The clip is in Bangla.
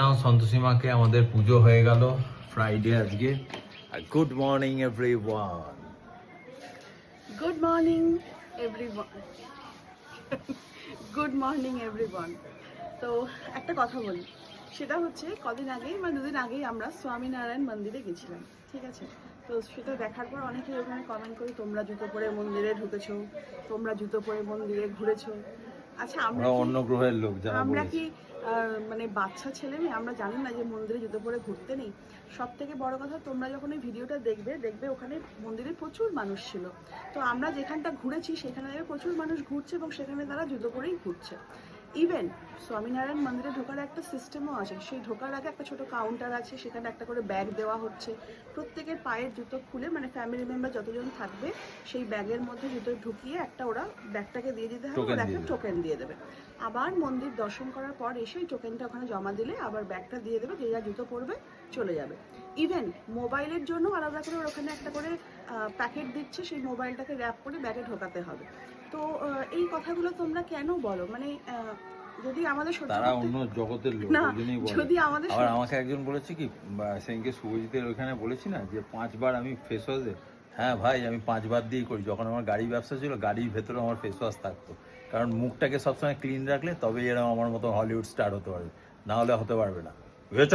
নাও সন্তোষীমাকে আমাদের পুজো হয়ে গেল ফ্রাইডে আজকে। Good morning everyone good morning everyone good morning everyone তো একটা কথা বলি। সেটা হচ্ছে কদিন আগেই মানে দুদিন আগেই আমরা স্বামীনারায়ণ মন্দিরে গেছিলাম ঠিক আছে? তো সেটা দেখার পর অনেকেই ওখানে কমেন্ট করি তোমরা জুতো পরে মন্দিরে ঢুকেছো তোমরা জুতো পরে মন্দিরে ঘুরেছো। আচ্ছা আমরা অন্য গ্রহের লোক আমরা কি মানে বাচ্চা ছেলে মেয়ে, আমরা জানি না যে মন্দিরে জুতো পরে ঘুরতে নেই। সব থেকে বড় কথা, তোমরা যখন এই ভিডিওটা দেখবে দেখবে ওখানে মন্দিরে প্রচুর মানুষ ছিল। তো আমরা যেখানটা ঘুরেছি, সেখানে প্রচুর মানুষ ঘুরছে এবং সেখানে তারা জুতো পরেই ঘুরছে। ইভেন স্বামীনারায়ণ মন্দিরে ঢোকার একটা সিস্টেমও আছে। সেই ঢোকার আগে একটা ছোট কাউন্টার আছে সেখানে একটা করে ব্যাগ দেওয়া হচ্ছে। প্রত্যেকের পায়ের জুতো খুলে মানে ফ্যামিলি মেম্বার যতজন থাকবে সেই ব্যাগের মধ্যে জুতো ঢুকিয়ে একটা ওরা ব্যাগটাকে দিয়ে দিতে হবে ওরা একটা টোকেন দিয়ে দেবে। আবার মন্দির দর্শন করার পর এসে ওই টোকেনটা ওখানে জমা দিলে আবার ব্যাগটা দিয়ে দেবে যে যা জুতো পরবে চলে যাবে। ইভেন মোবাইলের জন্য আলাদা করে ওর ওখানে একটা করে প্যাকেট দিচ্ছে সেই মোবাইলটাকে র্যাপ করে ব্যাগে ঢোকাতে হবে। তো এই কথাগুলো তোমরা কেন বলো? মানে যদি আমাদের তারা অন্য জগতের লোক যদি আমাদের আমাকে একজন বলেছে কি বা সেদিনকে শুভজিতের ওইখানে বলেছি না যে পাঁচবার আমি ফেস ওয়াশ হ্যাঁ ভাই আমি পাঁচবার দিয়েই করি। যখন আমার গাড়ি ব্যবসা ছিল গাড়ির ভেতরে আমার ফেস ওয়াশ থাকতো। কারণ মুখটাকে সবসময় ক্লিন রাখলে তবেই এরকম আমার মতো হলিউড স্টার হতে পারবে। না হলে হতে পারবে না। বুঝেছ?